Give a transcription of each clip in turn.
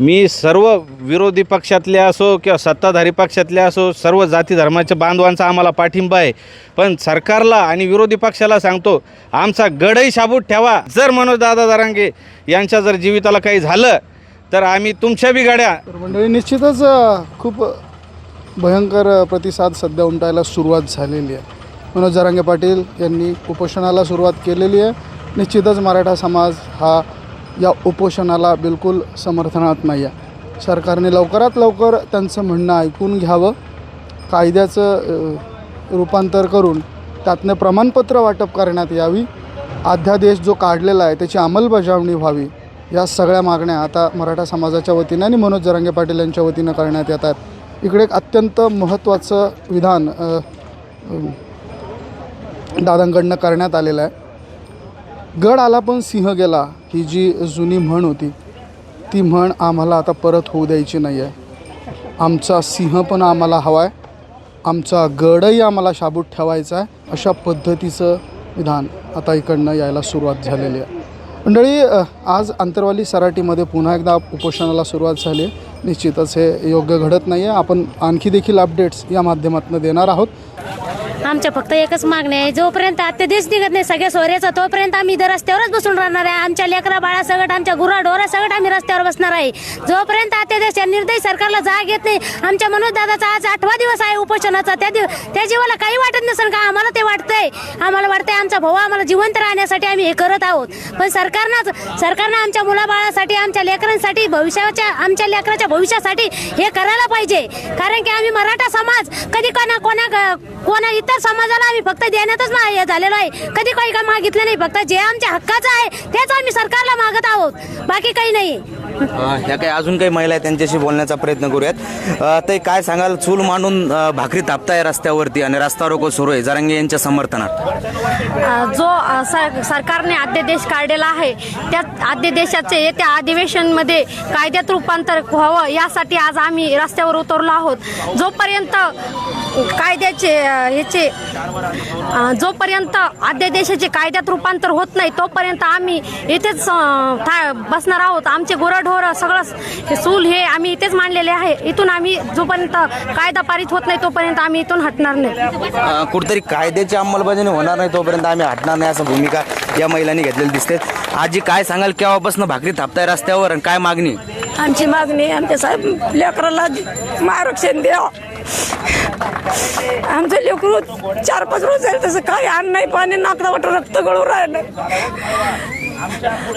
मी सर्व विरोधी पक्षातले असो किंवा सत्ताधारी पक्षातले असो सर्व जाती धर्माच्या बांधवांचा आम्हाला पाठिंबा आहे. पण सरकारला आणि विरोधी पक्षाला सांगतो आमचा गडही शाबूत ठेवा. जर मनोज दादा दारांगे यांच्या जर जीविताला काही झालं तर आम्ही तुमच्या बी गाड्या. मंडळी निश्चितच खूप भयंकर प्रतिसाद सध्या उमटायला सुरुवात झालेली आहे. मनोज जरांगे पाटील यांनी उपोषणाला सुरुवात केलेली आहे. निश्चितच मराठा समाज हा या उपोषणाला बिलकुल समर्थनात नाही आहे सरकारने लवकरात लवकर त्यांचं म्हणणं ऐकून घ्यावं. कायद्याचं रूपांतर करून त्यातनं प्रमाणपत्र वाटप करण्यात यावी. अध्यादेश जो काढलेला आहे त्याची अंमलबजावणी व्हावी. या सगळ्या मागण्या आता मराठा समाजाच्या वतीनं आणि मनोज जरांगे पाटील यांच्या वतीनं करण्यात येत आहेत. इकडे एक अत्यंत महत्त्वाचं विधान दादांकडनं करण्यात आलेलं आहे. गड आला पण सिंह गेला ही जी जुनी म्हण होती ती म्हण आम्हाला आता परत होऊ द्यायची नाही आहे आमचा सिंह पण आम्हाला हवा आहे आमचा गडही आम्हाला शाबूत ठेवायचा आहे अशा पद्धतीचं विधान आता इकडनं यायला सुरुवात झालेली आहे. मंडळी आज आंतरवाली सराटीमध्ये पुन्हा एकदा उपोषणाला सुरुवात झाली. आहे निश्चितच हे योग्य घडत नाही आहे आपण आणखी देखील अपडेट्स या माध्यमातून देणार आहोत. आमच्या फक्त एकच मागणी आहे जोपर्यंत अत्यादेश निघत नाही सगळ्या सोयऱ्याचा तोपर्यंत आम्ही इथं रस्त्यावरच बसून राहणार आहे. आमच्या लेकरा बाळा सगळं आमच्या गुरा डोरा सगळं आम्ही रस्त्यावर बसणार आहे. जोपर्यंत अत्यादेश या निर्दयी सरकारला जाग येत नाही आमच्या मनोज दादाचा आज आठवा दिवस आहे उपोषणाचा. त्या दिव त्या जीवाला काही वाटत नसेल का? आम्हाला ते वाटतंय. आम्हाला वाटतंय आमचा भाऊ आम्हाला जिवंत राहण्यासाठी आम्ही हे करत आहोत. पण सरकारनं सरकारनं आमच्या मुलाबाळासाठी आमच्या लेकरांसाठी भविष्याच्या आमच्या लेकराच्या भविष्यासाठी हे करायला पाहिजे. कारण की आम्ही मराठा समाज कधी कोणा कोणा कोणा इतर समाजाला आम्ही फक्त देण्यातच नाही झालेलो आहे. कधी काही का मागितलं नाही फक्त जे आमच्या हक्काचं आहे तेच आम्ही सरकारला मागत आहोत. बाकी काही नाही. ह्या काही अजून काही महिला आहेत त्यांच्याशी बोलण्याचा प्रयत्न करूयात. ते काय सांगाल? चूल मांडून भाकरी तापताय रस्त्यावरती आणि रस्ता रोको सुरू आहे. जरांगे यांच्या समर्थनात. जो सरकारने अध्यादेश काढलेला आहे त्या अध्यादेशाचे येत्या अधिवेशनमध्ये कायद्यात रूपांतर व्हावं यासाठी आज आम्ही रस्त्यावर उतरलो आहोत. जोपर्यंत कायद्याचे ह्याचे जोपर्यंत अध्यादेशाचे कायद्यात रूपांतर होत नाही तोपर्यंत आम्ही इथेच बसणार आहोत. आमचे गुरढोर सगळं हे सूल हे आम्ही इथेच मांडलेले आहे. इथून आम्ही जोपर्यंत कायदा पारित होत नाही तोपर्यंत आम्ही इथून हटणार नाही. कुठेतरी कायद्याची अंमलबजावणी होणार नाही तोपर्यंत आम्ही हटणार नाही असं भूमिका या महिलांनी घेतलेली दिसते. आजी काय सांगाल केव्हापासून भाकरी थापताय रस्त्यावर आणि काय मागणी? आमची मागणी आमच्या साहेब लेकराला आरक्षण द्या आमचं लेकरू चार पाच रोज झाले तसं काही अन्न नाही पाणी नाकदा वाटत रक्त गळू राहिलं.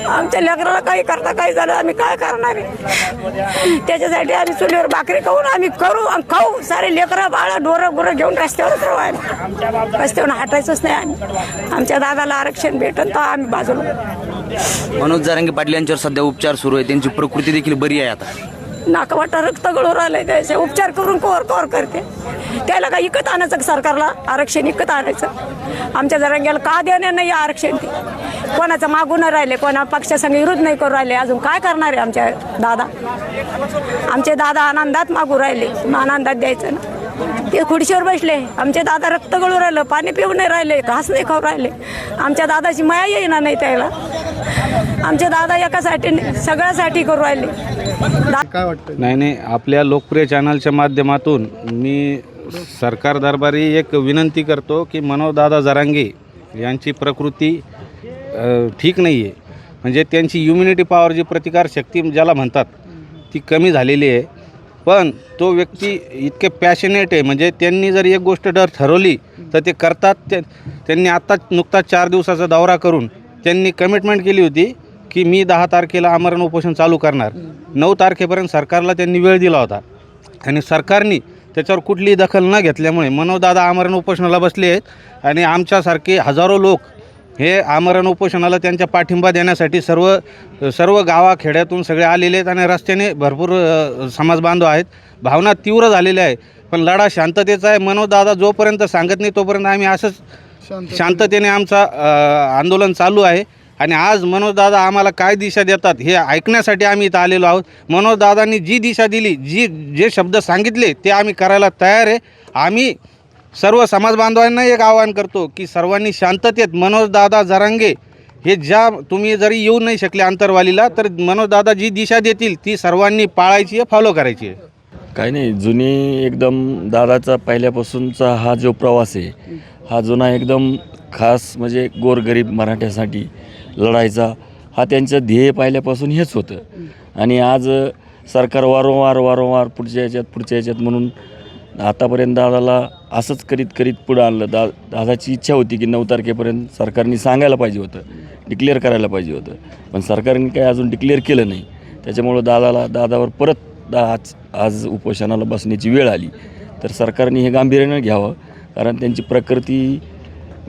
आमच्या लेकराला काही करता काही झालं आम्ही काय करणार? आहे? त्याच्यासाठी आम्ही चुलीवर भाकरी खाऊन आम्ही करू आणि खाऊ. सारे लेकरं बाळा डोरं गुरं घेऊन रस्त्यावरच राहू आम्ही. रस्त्यावर हटायचंच नाही आम्ही. आमच्या दादाला आरक्षण भेटन तर आम्ही बाजूला. मनोज जरांगे पाटील यांच्यावर सध्या उपचार सुरू आहे. त्यांची प्रकृती देखील बरी आहे आता. नाकवाटा रक्त गळू आलंय त्याचे. उपचार करून कोर कोर करते. त्याला का इकत आणायचं सरकारला? आरक्षण इकत आणायचं. आमच्या जरांग्याला का देणार नाही आरक्षण ते? कोणाचं मागून राहिले कोणा पक्षासंग विरोध नाही करू राहिले अजून काय करणार आहे आमच्या दादा? आमचे दादा आनंदात मागू राहिले मग आनंदात द्यायचं ना. ते खुर्चीवर बसले आमचे दादा रक्त गळू राहिलं पाणी पिऊ नाही राहिले घास नाही खाऊ राहिले. आमच्या दादाची माया येईना नाही त्याला. आमचे दादा एकासाठी नाही, सगळ्यासाठी करू राहिले. काय वाटतं नाही नाही आपल्या लोकप्रिय चॅनलच्या माध्यमातून मी सरकार दरबारी एक विनंती करतो की मनोजदादा जरांगे यांची प्रकृती ठीक नाही आहे म्हणजे त्यांची इम्युनिटी पॉवर जी प्रतिकारशक्ती ज्याला म्हणतात ती कमी झालेली आहे. पण तो व्यक्ती इतके पॅशनेट आहे. म्हणजे त्यांनी जर एक गोष्ट डर ठरवली तर ते करतात. ते त्यांनी आत्ताच नुकताच चार दिवसाचा दौरा करून त्यांनी कमिटमेंट केली होती की मी दहा तारखेला आमरण उपोषण चालू करणार. नऊ तारखेपर्यंत सरकारला त्यांनी वेळ दिला होता. आणि सरकारने त्याच्यावर कुठलीही दखल न घेतल्यामुळे मनोदादा आमरण उपोषणाला बसले आहेत आणि आमच्यासारखे हजारो लोक हे आमरण उपोषणाला त्यांच्या पाठिंबा देण्यासाठी सर्व सर्व गावाखेड्यातून सगळे आलेले आहेत आणि रस्त्याने भरपूर समाज बांधव आहेत. भावना तीव्र झालेल्या आहे पण लढा शांततेचा आहे. मनोदादा जोपर्यंत सांगत नाही तोपर्यंत आम्ही असंच शांततेने. आमचा आंदोलन चालू आहे. आणि आज मनोजदादा आम्हाला काय दिशा देतात हे ऐकण्यासाठी आम्ही इथं आलेलो आहोत. मनोजदादांनी जी दिशा दिली जी जे शब्द सांगितले ते आम्ही करायला तयार आहे. आम्ही सर्व समाज बांधवांना एक आवाहन करतो की सर्वांनी शांततेत मनोजदादा जरांगे हे ज्या तुम्ही जरी येऊ नाही शकले आंतरवालीला तर मनोजदादा जी दिशा देतील ती सर्वांनी पाळायची आहे फॉलो करायची आहे. काही नाही जुनी एकदम दादाचा पहिल्यापासूनचा हा जो प्रवास आहे हा जुना एकदम खास म्हणजे गोरगरीब मराठ्यासाठी लढायचा हा त्यांचं ध्येय पाहिल्यापासून हेच होतं. आणि आज सरकार वारंवार वारंवार पुढच्या याच्यात पुढच्या याच्यात म्हणून आतापर्यंत दादाला असंच करीत करीत पुढं आणलं. दा दादाची इच्छा होती की नऊ तारखेपर्यंत सरकारने सांगायला पाहिजे होतं. डिक्लेअर करायला पाहिजे होतं. पण सरकारने काही अजून डिक्लेअर केलं नाही. त्याच्यामुळं दादाला दादावर परत दा आज आज उपोषणाला बसण्याची वेळ आली. तर सरकारने हे गांभीर्यानं घ्यावं. कारण त्यांची प्रकृती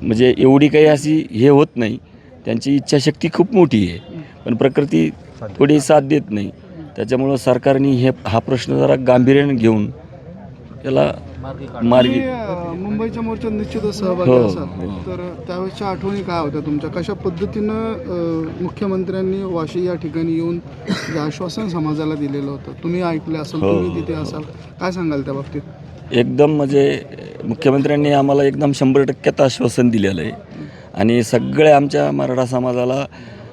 म्हणजे एवढी काही अशी हे होत नाही. त्यांची इच्छाशक्ती खूप मोठी आहे. पण प्रकृती थोडी साथ देत नाही. त्याच्यामुळं सरकारने हे हा प्रश्न जरा गांभीर्यानं घेऊन याला मार्गी मुंबईच्या मोर्चात निश्चितच सहभागी हो, असाल. हो. तर त्यावेळेसच्या आठवणी काय होत्या तुमच्या? कशा पद्धतीनं अं, मुख्यमंत्र्यांनी वाशी या ठिकाणी येऊन जे आश्वासन समाजाला दिलेलं होतं? तुम्ही ऐकले असाल हो, तुम्ही तिथे हो. असाल. काय सांगाल त्या बाबतीत? एकदम म्हणजे मुख्यमंत्र्यांनी आम्हाला एकदम शंभर टक्क्यात आश्वासन दिलेलं आहे. आणि सगळ्या आमच्या मराठा समाजाला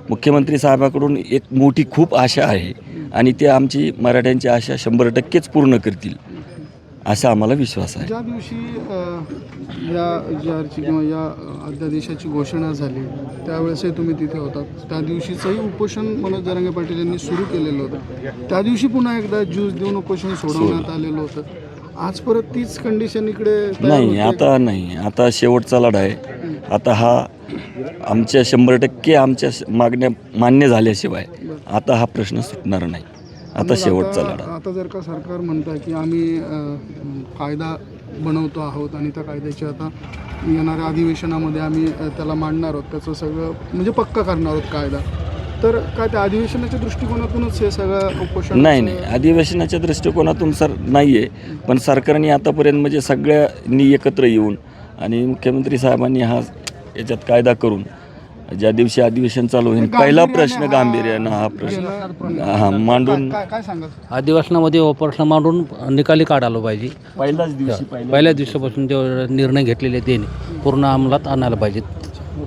मुख्यमंत्री साहेबाकडून एक मोठी खूप आशा आहे. आणि ते आमची मराठ्यांची आशा शंभर टक्केच पूर्ण करतील असा आम्हाला विश्वास आहे. ज्या दिवशी या जारची किंवा या अध्यादेशाची घोषणा झाली त्यावेळेसही तुम्ही तिथे होतात त्या दिवशीचंही उपोषण मनोज जरांगे पाटील यांनी सुरू केलेलं होतं. त्या दिवशी पुन्हा एकदा ज्यूस देऊन उपोषण सोडवण्यात आलेलं होतं. आज परत तीच कंडिशन इकडे नाही. आता नाही. आता शेवटचा लढा आहे. आता हा आमच्या शंभर टक्के आमच्या श- मागण्या मान्य झाल्याशिवाय आता हा प्रश्न सुटणार नाही. आता शेवटचा लढा. आता जर का सरकार म्हणतं की आम्ही अं, कायदा बनवतो आहोत आणि त्या कायद्याची आता येणाऱ्या अधिवेशनामध्ये आम्ही अं, त्याला मांडणार आहोत त्याचं सगळं म्हणजे पक्का करणार आहोत कायदा. तर काय त्या अधिवेशनाच्या दृष्टिकोनातूनच हे सगळं उपोषण नाही नाही. अधिवेशनाच्या दृष्टिकोनातून सर नाही आहे पण सरकारने आतापर्यंत म्हणजे सगळ्यांनी एकत्र येऊन आणि मुख्यमंत्री साहेबांनी हा याच्यात कायदा करून ज्या दिवशी अधिवेशन चालू होईल पहिला प्रश्न गांभीर्यानं हा प्रश्न हा मांडून काय अधिवेशनामध्ये प्रश्न मांडून निकाली काढायला पाहिजे. पहिल्याच दिवशी पहिल्या दिवसापासून जे निर्णय घेतलेले ते पूर्ण अंमलात आणायला पाहिजेत.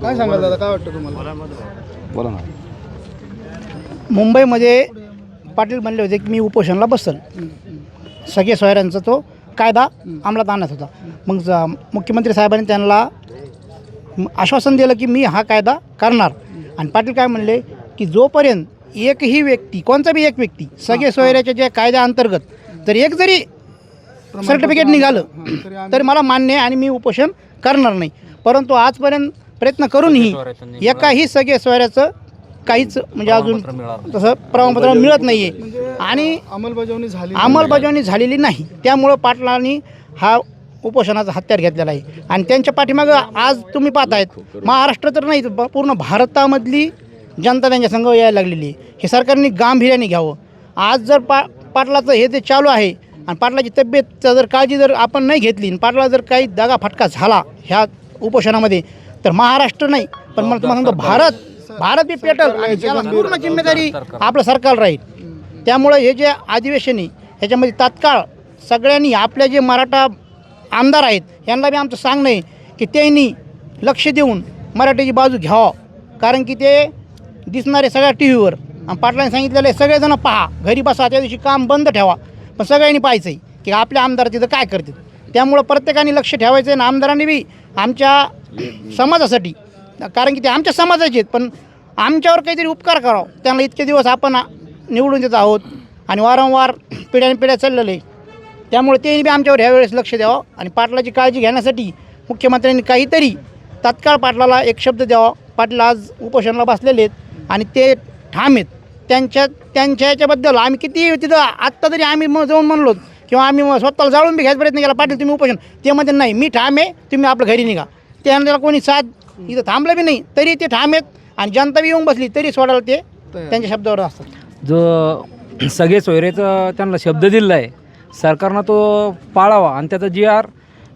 काय सांगाल दादा? काय वाटतं तुम्हाला? बोला ना. मुंबईमध्ये पाटील म्हणले होते की मी उपोषणाला बसल. सगळे सोयऱ्यांचा तो कायदा अंमलात आणत होता. मग ज- मुख्यमंत्री साहेबांनी त्यांना आश्वासन दिलं की मी हा कायदा करणार. आणि पाटील काय म्हणले की जोपर्यंत एकही व्यक्ती कोणता बी एक व्यक्ती सगळे सोयऱ्याच्या ज्या कायद्याअंतर्गत जर एक जरी सर्टिफिकेट निघालं तरी मला मान्य आहे आणि मी उपोषण करणार नाही. परंतु आजपर्यंत प्रयत्न करूनही एकाही सगळे सोयऱ्याचं काहीच म्हणजे अजून तसं प्रमाणपत्र मिळत नाही आहे आणि अंमलबजावणी झाली अंमलबजावणी झालेली नाही. त्यामुळं पाटलांनी हा उपोषणाचा हत्यार घेतलेला आहे. आणि त्यांच्या पाठीमागं आज तुम्ही पाहतायत महाराष्ट्र तर नाही ब- पूर्ण भारतामधली जनता त्यांच्या संघ यायला लागलेली आहे. हे सरकारने गांभीर्याने घ्यावं. आज जर पा पाटलाचं हे जे चालू आहे आणि पाटलाची तब्येत जर काळजी जर आपण नाही घेतली आणि पाटला जर काही दगा फटका झाला ह्या उपोषणामध्ये तर महाराष्ट्र नाही. पण मला तुम्हाला सांगतो भारत भारत बी पेटल. आणि त्याला पूर्ण जिम्मेदारी आपलं सरकार राहील. त्यामुळं हे जे अधिवेशन ह्याच्यामध्ये तात्काळ सगळ्यांनी आपले जे मराठा आमदार आहेत यांना बी आमचं सांगणं आहे की त्यांनी लक्ष देऊन मराठीची बाजू घ्यावं. कारण की ते दिसणारे सगळ्या टी व्हीवर आणि पाटलांनी सांगितलेलं आहे सगळेजण पहा घरी बसा त्या दिवशी काम बंद ठेवा. पण सगळ्यांनी पाहायचं आहे की आपल्या आमदार तिथं काय करतील. त्यामुळं प्रत्येकाने लक्ष ठेवायचं आहे आणि आमदारांनी बी आमच्या समाजासाठी कारण की ते आमच्या समाजाचे आहेत पण आमच्यावर काहीतरी उपकार करावं. त्यांना इतके दिवस आपण निवडून देत आहोत आणि वारंवार पिढ्याने पिढ्या चाललेलं आहे त्यामुळे त्यांनी बी आमच्यावर ह्यावेळेस लक्ष द्यावं आणि पाटलाची काळजी घेण्यासाठी मुख्यमंत्र्यांनी काहीतरी तात्काळ पाटलाला एक शब्द द्यावा. पाटील आज उपोषणाला बसलेले आहेत आणि ते ठाम आहेत. त्यांच्या त्यांच्या याच्याबद्दल आम्ही किती तिथं आत्ता तरी आम्ही मग जाऊन म्हणलो किंवा आम्ही स्वतःला जाळून बी घ्यायचा प्रयत्न केला पाटील तुम्ही उपोषण. ते म्हणते नाही मी ठाम आहे तुम्ही आपलं घरी निघा. त्यांना कोणी साथ इथं थांबलं बी नाही तरी ते ठाम आहेत आणि जनता बी येऊन बसली तरी सोडायला ते त्यांच्या शब्दावर असतात. जो सगळे सोयरेचा त्यांना शब्द दिला आहे सरकारनं तो पाळावा आणि त्याचा जी आर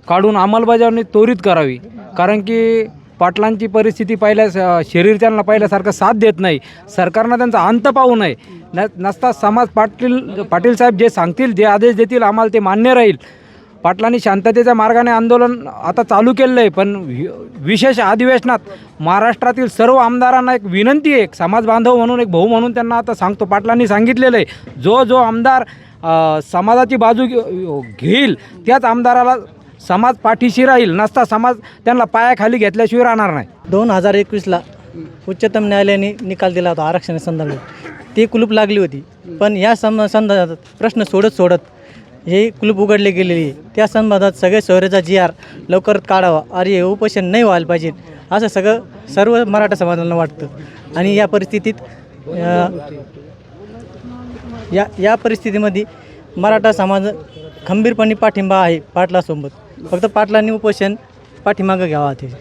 काढून अंमलबजावणी त्वरित करावी. कारण की पाटलांची परिस्थिती पहिल्या शरीर त्यांना पहिल्यासारखं साथ देत नाही. सरकारनं त्यांचा अंत पाहू नये. न नसता समाज पाटील पाटील साहेब जे सांगतील जे आदेश देतील आम्हाला ते मान्य राहील. पाटलांनी शांततेच्या मार्गाने आंदोलन आता चालू केलेलं आहे पण वि- विशेष अधिवेशनात महाराष्ट्रातील सर्व आमदारांना एक विनंती आहे एक समाज बांधव म्हणून एक भाऊ म्हणून त्यांना आता सांगतो पाटलांनी सांगितलेलं आहे जो जो आमदार समाजाची बाजू घेईल त्याच आमदाराला समाज पाठीशी राहील नसता समाज त्यांना पायाखाली घेतल्याशिवाय राहणार नाही. दोन हजार एकवीसला उच्चतम न्यायालयाने निकाल दिला होता आरक्षणासंदर्भात. ती कुलूप लागली होती पण या सम संदर्भात प्रश्न सोडत सोडत हे कुलूप उघडले गेलेली. आहे त्या संबंधात सगळे शहराचा जी आर लवकर काढावा. अरे हे उपोषण नाही व्हायला पाहिजे असं सगळं सर्व मराठा समाजाला वाटतं. आणि या परिस्थितीत या या परिस्थितीमध्ये मराठा समाज खंबीरपणे पाठिंबा आहे पाटलासोबत. फक्त पाटलांनी उपोषण पाठीमागं घ्यावा ते